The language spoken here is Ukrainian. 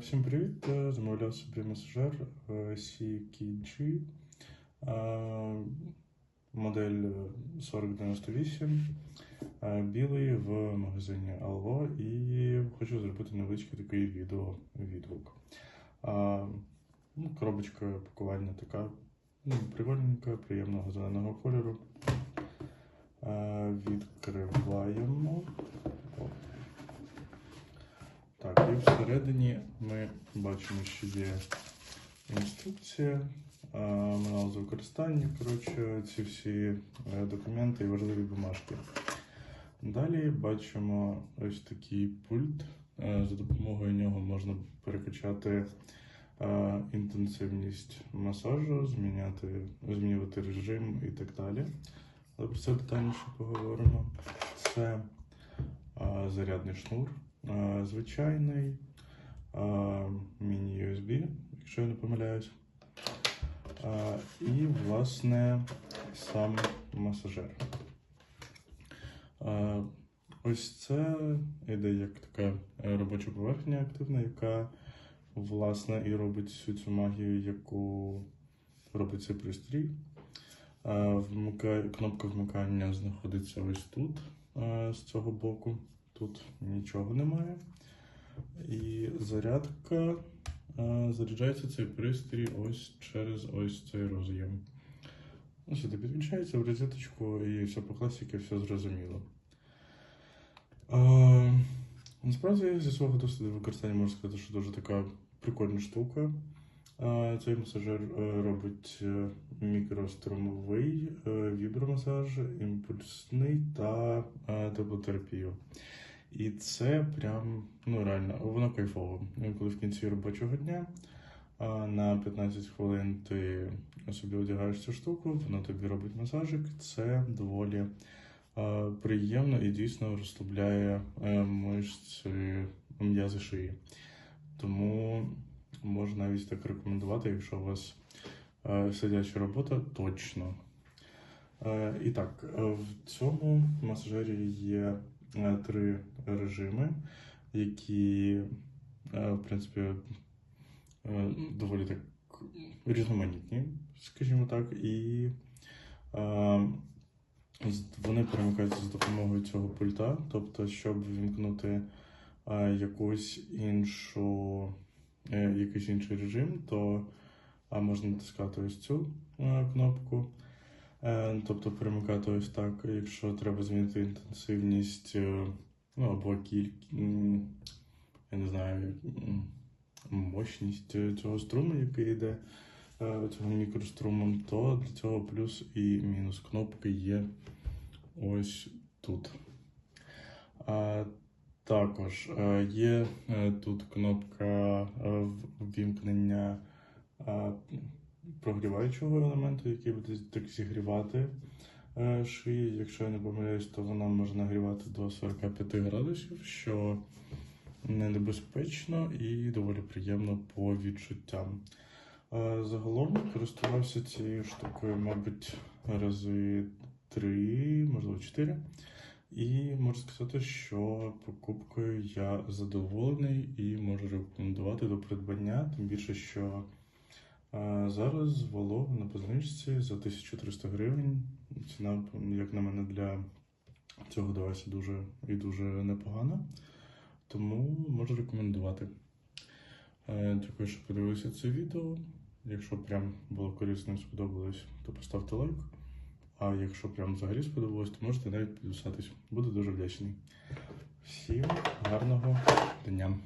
Всім привіт! Замовляв собі масажер CKG, е, модель 4098, е, білий в магазині Allo і хочу зробити невеличкий такий відео відгук. Е, Ну, коробочка пакування така ну, прикольненька, приємного зеленого кольору. Е, Відкриваємо. Оп. Так, і всередині ми бачимо, що є інструкція, з використання, коротше, ці всі е, документи і важливі бумажки. Далі бачимо ось такий пульт. Е, За допомогою нього можна перекачати е, інтенсивність масажу, зміняти, змінювати режим і так далі. Але про це детальніше поговоримо. Це зарядний шнур, звичайний, міні-USB, якщо я не помиляюсь. І, власне, сам масажер. Ось це іде як така робоча поверхня активна, яка власне і робить всю цю магію, яку робить цей пристрій. Кнопка вмикання знаходиться ось тут, з цього боку. Тут нічого немає. І зарядка е, заряджається цей пристрій ось через ось цей роз'єм. Ну, Сюди підключається в розеточку і все по класіки, все зрозуміло. Е, насправді, зі свого досвіду використання можу сказати, що дуже така прикольна штука. Е, Цей масажер робить мікрострумовий вібромасаж, імпульсний та теплотерапію. І це прям ну реально воно кайфово. Коли в кінці робочого дня на 15 хвилин ти собі одягаєш цю штуку, воно тобі робить масажик. Це доволі приємно і дійсно розслабляє е, мишці м'язи шиї. Тому можна навіть так рекомендувати, якщо у вас е, сидяча робота, точно. Е, І так, в цьому масажері є три режими, які, е, в принципі, е, доволі так різноманітні, скажімо так, і е, вони перемикаються за допомогою цього пульта. Тобто, щоб вімкнути якусь іншу, якийсь інший режим, то можна натискати ось цю кнопку. Тобто перемикати ось так, якщо треба змінити інтенсивність ну, або кількість, я не знаю, мощність цього струму, який йде е, цього мікрострумом, то для цього плюс і мінус кнопки є ось тут. Також е, є е, тут кнопка ввімкнення прогріваючого елементу, який буде так зігрівати шиї. Якщо я не помиляюсь, то вона може нагрівати до 45 градусів, що не небезпечно і доволі приємно по відчуттям. Е, Загалом користувався цією штукою, мабуть, рази три, можливо, чотири. І можу сказати, що покупкою я задоволений і можу рекомендувати до придбання, тим більше, що зараз вало на позначці за 1300 гривень. Ціна, як на мене, для цього девайсу дуже і дуже непогана. Тому можу рекомендувати. Е, Дякую, що подивилися це відео. Якщо прям було корисно і сподобалось, то поставте лайк. А якщо прям взагалі сподобалось, то можете навіть підписатись. Буду дуже вдячний. Всім гарного дня!